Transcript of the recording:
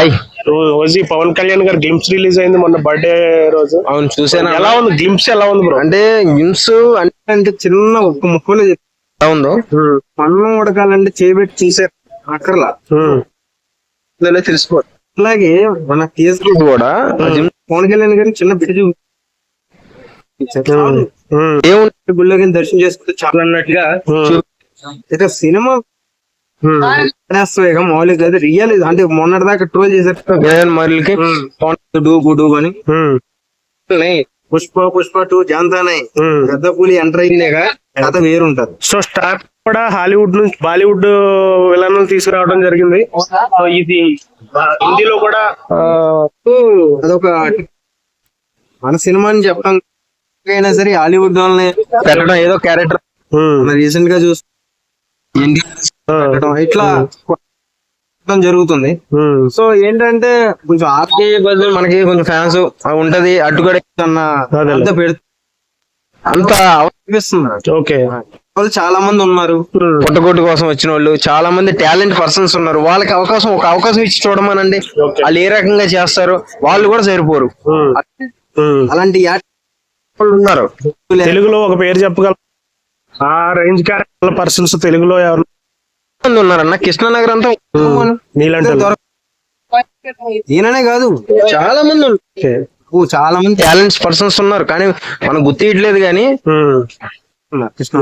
Hi రోజు పవన్ కళ్యాణ్ గారు glimpse release అయింది మొన్న బర్త్డే రోజు. అవును చూసాను ఎలా ఉంది? గ్లిమ్స్ ఎలా ఉంది బ్రో అంటే గిమ్స్ అంటే చిన్న ఒక్క ముక్కలో ఎలా ఉందో? అన్నం ఉడకాలంటే చేపెట్టి చూసే అక్కర్లా ఇలా తెలిసిపో అలాగే మన కేసు కూడా జిమ్ పవన్ కళ్యాణ్ గారి చిన్న బిడ్డ ఏముంటే గుళ్ళోకి దర్శనం చేసుకుంటే చాలా అన్నట్టుగా సినిమా అయితే రియల్ అంటే మొన్నటి దాకా ట్రోల్ మళ్ళీ డూబు డూబు అని. పుష్ప పుష్ప టూ జాంతానే. పెద్ద పులి ఎంటర్ అయిందేగా కథ వేరుంటది. సో స్టార్ కూడా హాలీవుడ్ నుంచి బాలీవుడ్ విలన్ తీసుకురావడం జరిగింది. సో ఇది హిందీలో కూడా అదొక మన సినిమాని చెప్పడం అయినా సరే హాలీవుడ్ వాళ్ళని పెట్టడం ఏదో క్యారెక్టర్. రీసెంట్గా చూసి ఇట్లా జరుగుతుంది. సో ఏంటంటే కొంచెం ఆర్కే బదులు మనకి కొంచెం ఫ్యాన్స్ ఉంటది కూడా అన్న. అంత అనిపిస్తుంది ఓకే. వాళ్ళు చాలా మంది ఉన్నారు పుట్టగొట్టు కోసం వచ్చిన వాళ్ళు చాలా మంది టాలెంట్ పర్సన్స్ ఉన్నారు. వాళ్ళకి అవకాశం ఒక అవకాశం ఇచ్చి చూడమనండి. వాళ్ళు ఏ రకంగా చేస్తారు వాళ్ళు కూడా సరిపోరు. అలాంటి ఉన్నారు. తెలుగులో ఒక పేరు చెప్పగల ఆ రేంజ్ పర్సన్స్ తెలుగులో ఎవరు మంది ఉన్నారన్న. కృష్ణనగర్ అంతా నీలంటే ఈయననే కాదు చాలా మంది ఉన్నారు. ఓ, చాలా మంది. టాలెంట్స్ పర్సన్స్ ఉన్నారు కానీ మనకు గుర్తియట్లేదు కానీ కృష్ణ